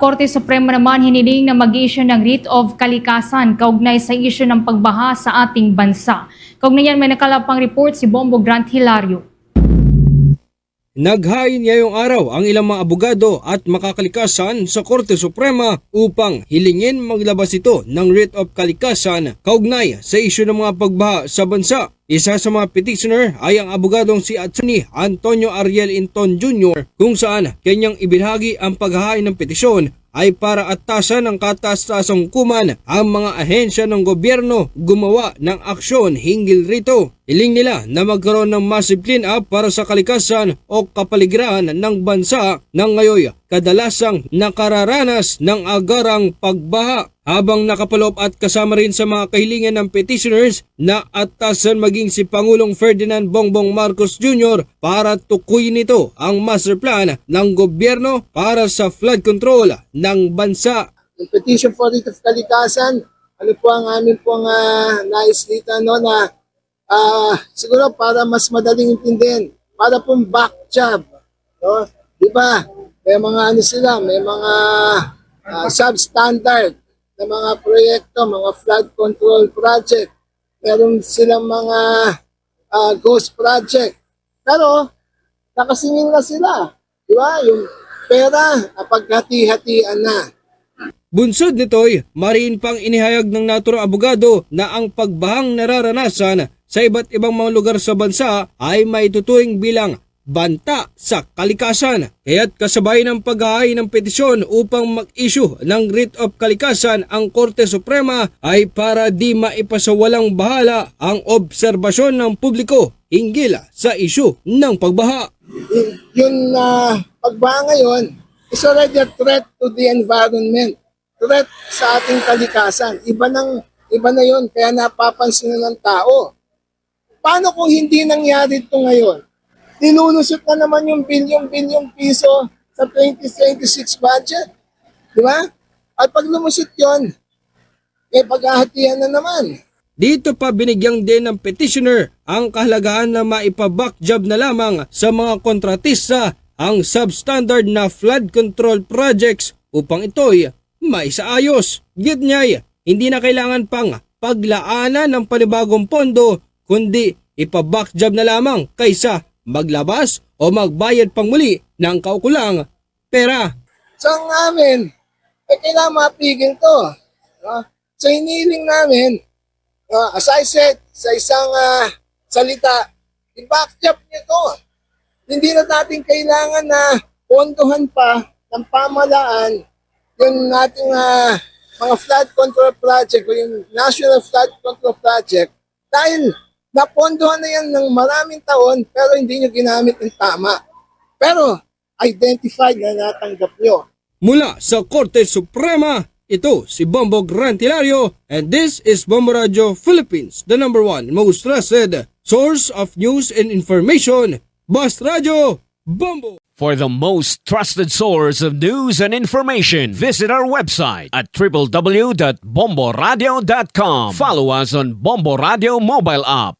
Korte Suprema naman hiniling na mag-issue ng writ of kalikasan kaugnay sa issue ng pagbaha sa ating bansa. Kaugnay yan may nakalapang report si Bombo Grant Hilario. Naghain ngayong araw ang ilang mga abogado at makakalikasan sa Korte Suprema upang hilingin maglabas ito ng writ of kalikasan kaugnay sa isyu ng mga pagbaha sa bansa. Isa sa mga petitioner ay ang abogadong si Attorney Antonio Ariel Inton Jr. kung saan kanyang ibinahagi ang paghahain ng petisyon ay para atasan ng katas-tasang hukuman ang mga ahensya ng gobyerno gumawa ng aksyon hinggil rito. Iling nila na magkaroon ng massive clean up para sa kalikasan o kapaligiran ng bansa na ngayon kadalasang nakararanas ng agarang pagbaha habang nakapaloob at kasama rin sa mga kahilingan ng petitioners na atasan maging si Pangulong Ferdinand Bongbong Marcos Jr. para tukuyin nito ang master plan ng gobyerno para sa flood control ng bansa. Yung petition for writ of kalikasan, ano po ang amin pong uh, nais dito, no, na ah, siguro para mas madaling intindihin, para pong back job. No? Di ba? May mga ano sila, may mga ah, substandard na mga proyekto, mga flood control project. Meron silang mga ah, ghost project. Pero, nakasingin na sila. Di ba? Yung pera, paghati-hatian na. Bunsod nito'y mariin pang inihayag ng naturang abogado na ang pagbahang nararanasan sa iba't ibang mga lugar sa bansa ay maituturing bilang banta sa kalikasan. Kaya't kasabay ng paghahay ng petisyon upang mag-issue ng writ of kalikasan ang Korte Suprema ay para di maipasawalang bahala ang obserbasyon ng publiko hinggil sa issue ng pagbaha. Y- yun na pagbaha ngayon is already a threat to the environment. Threat sa ating kalikasan. Iba ng iba na yun kaya napapansin na ng tao. Paano kung hindi nangyari ito ngayon? Nilulusot na naman yung bilyong-bilyong piso sa 2026 budget. Di ba? At pag lumusot yun, eh paghahatian na naman. Dito pa binigyang din ng petitioner ang kahalagahan na maipaback job na lamang sa mga kontratista ang substandard na flood control projects upang ito'y maisaayos. Git niya'y hindi na kailangan pang paglaanan ng panibagong pondo kundi ipaback job na lamang kaysa maglabas o magbayad pang muli ng kaukulang pera. So amin, eh, kailangan mapigil to. No? So hiniling namin, uh, as I said, sa isang ah, salita, i-back job niyo. Hindi na natin kailangan na pondohan pa ng pamalaan yung ating ah, mga flood control project o yung National Flood Control Project dahil napondohan na yan ng maraming taon pero hindi nyo ginamit ng tama. Pero identified na natanggap nyo. Mula sa Korte Suprema, ito si Bombo Grantilario and this is Bombo Radio Philippines, the number one most trusted source of news and information. Bust Radio, Bombo! For the most trusted source of news and information, visit our website at www.bomboradio.com. Follow us on Bombo Radio mobile app,